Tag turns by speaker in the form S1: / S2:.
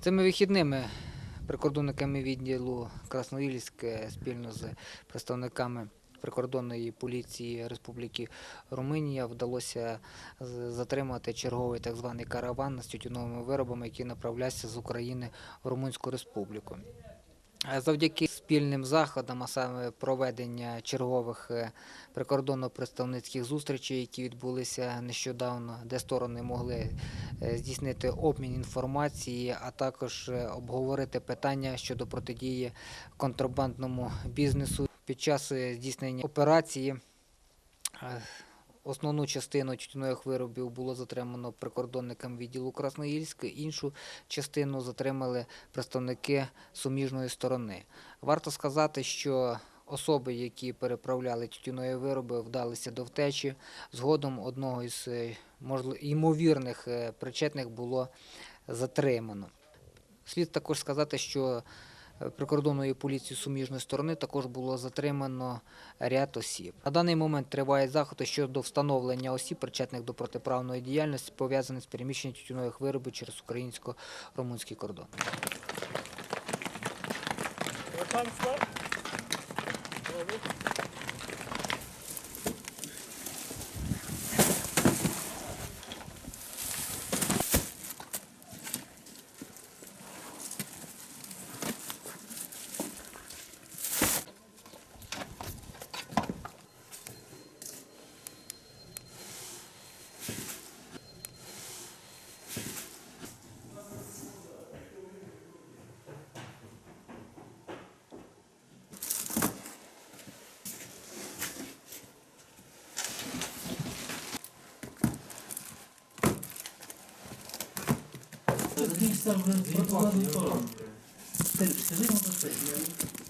S1: Цими вихідними прикордонниками відділу Красноїльськ спільно з представниками прикордонної поліції Республіки Румунія вдалося затримати черговий так званий караван з тютюновими виробами, який направлявся з України в Румунську Республіку. Е, Завдяки спільним заходам, а саме проведення чергових е, прикордонно-представницьких зустрічей, які відбулися нещодавно, де сторони могли е, здійснити обмін інформації, а також обговорити питання щодо протидії контрабандному бізнесу під час здійснення операції. Основну частину тютюнових виробів було затримано прикордонникам відділу Красноїльськ, іншу частину затримали представники суміжної сторони. Варто сказати, що особи, які переправляли тютюнові вироби, вдалися до втечі. Згодом одного із е, ймовірних е, причетних було затримано. Слід також сказати, що е, поліції суміжної сторони також було затримано ряд осіб. На даний момент тривають заходи щодо встановлення осіб, причетних до протиправної діяльності, пов'язаних з переміщенням тютюнових виробів через українсько-румунський кордон.
S2: Там вже дві. Скажи достатньо.